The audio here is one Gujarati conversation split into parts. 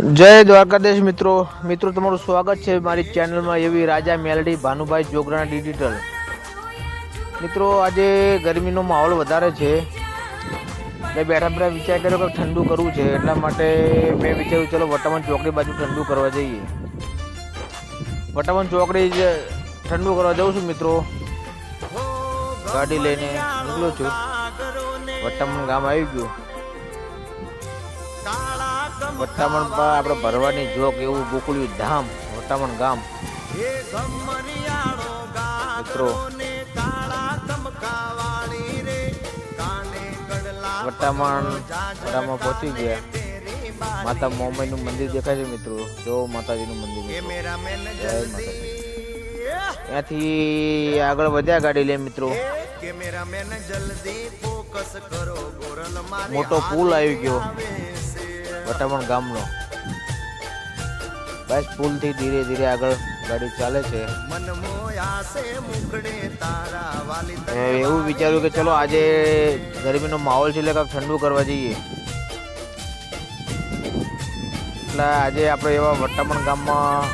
જય દ્વારકાધીશ મિત્રો. મિત્રો, તમારું સ્વાગત છે મારી ચેનલમાં એવી રાજા મેલડી, ભાનુભાઈ જોગરાણા ડિજિટલ મિત્રો, આજે ગરમીનો માહોલ વધારે છે. મેં બેઠા બેઠા વિચાર કર્યો કે ઠંડુ કરવું છે, એટલા માટે મેં વિચાર્યું ચલો વટામણ ચોકડી બાજુ ઠંડુ કરવા જઈએ. વટામણ ચોકડી જ ઠંડુ કરવા જઉં છું મિત્રો. ગાડી લઈને નીકળું છું. વટામણ ગામ આવી ગયું. વટામણ પર આપણે ભરવાની જોક એવું ગોકુળ્યું ધામ વટામણ ગામ. મિત્રો વટામણ વટામણ પહોંચી ગયા. માતા મોમાઈનું મંદિર દેખાય છે મિત્રો. જો માતાજીનું મંદિર જય માતાજી. ત્યાંથી આગળ વધ્યા ગાડી લે મિત્રો. મોટો પુલ આવી ગયો. વટામણ ગામનો. બસ પુલથી ધીરે ધીરે આગળ ગાડી ચાલે છે. એવું વિચાર્યું કે ચલો આજે ગરમીનો માહોલ છે એટલે ઠંડુ કરવા જઈએ. એટલે આજે આપણે એવા વટામણ ગામમાં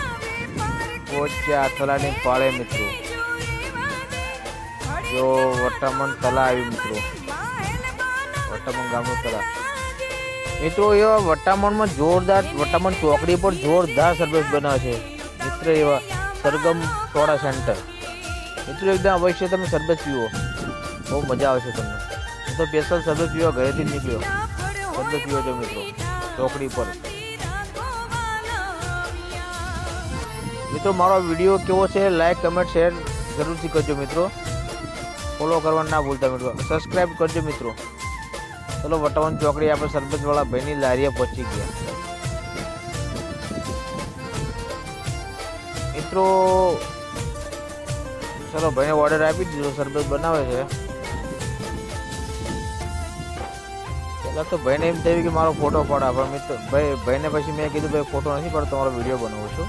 પહોંચ્યા થલાની પાળે મિત્રો. જો વટામણ તલા આવ્યું મિત્રો. વટામણ ગામનું તલા. મિત્રો, એવા વટામણમાં જોરદાર વટામણ ચોકડી પર જોરદાર સર્વિસ બનાવે છે. મિત્ર, એવા સરગમ સોડા સેન્ટર. મિત્રો, એકદમ અવશ્ય તમે સરબત પીવો. બહુ મજા આવશે તમને. હું તો સ્પેશિયલ સરબત પીવા ઘરેથી નીકળ્યો. સરબત પીવો છો મિત્રો, ચોકડી પર. મિત્રો, મારો વીડિયો કેવો છે લાઈક કમેન્ટ શેર જરૂરથી કરજો મિત્રો. ફોલો કરવાનું ના ભૂલતા મિત્રો. સબસ્ક્રાઈબ કરજો મિત્રો. ચલો વટવન ચોકડી આપણે સરબતવાળા ભાઈની લારીએ પહોંચી ગયા. મિત્રો, ચલો ભાઈને ઓર્ડર આપી દીધો, સરબત બનાવે છે. પેલા તો ભાઈને એમ થયું કે મારો ફોટો પડા પણ મિત્ર, ભાઈ, ભાઈને પછી મેં કીધું, ભાઈ ફોટો નથી પડતો તમારો વીડિયો બનાવું છું.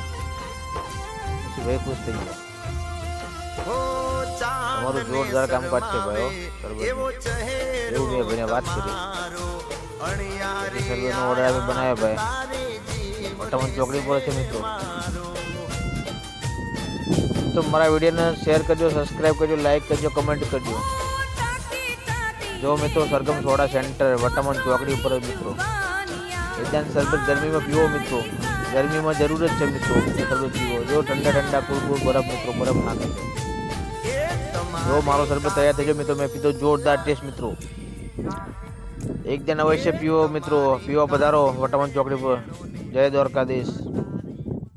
પછી ભાઈ ખુશ થઈ ગયા. તમારું જોરદાર કામ છે ભાઈઓ. એવું મેં ભાઈને વાત કરી. સર્વેનો ઓર્ડર આપી બનાવ્યો ભાઈ. મોટામાં ચોકડી પર છે મિત્રો. તો મારા વિડીયોને શેર કરજો સબસ્ક્રાઈબ કરજો લાઈક કરજો કમેન્ટ કરજો. જો મિત્રો સરગમ સોડા સેન્ટર વટામણ ચોકડી ઉપર મિત્રો. એકદમ સરબત ગરમીમાં પીવો મિત્રો. ગરમીમાં જરૂર જ છે મિત્રો સરબત પીવો. જો ઠંડા ઠંડા કુલ કુલ બરફ મિત્રો બરફ નાખે છે. જો મારો શરબત તૈયાર થઈ ગયો, મિત્રો, મેં પીધો જોરદાર ટેસ્ટ મિત્રો. એક જણ અવશ્ય પીવો, મિત્રો. પીવા પધારો વટામણ ચોકડી પર. જય દ્વારકાધીશ.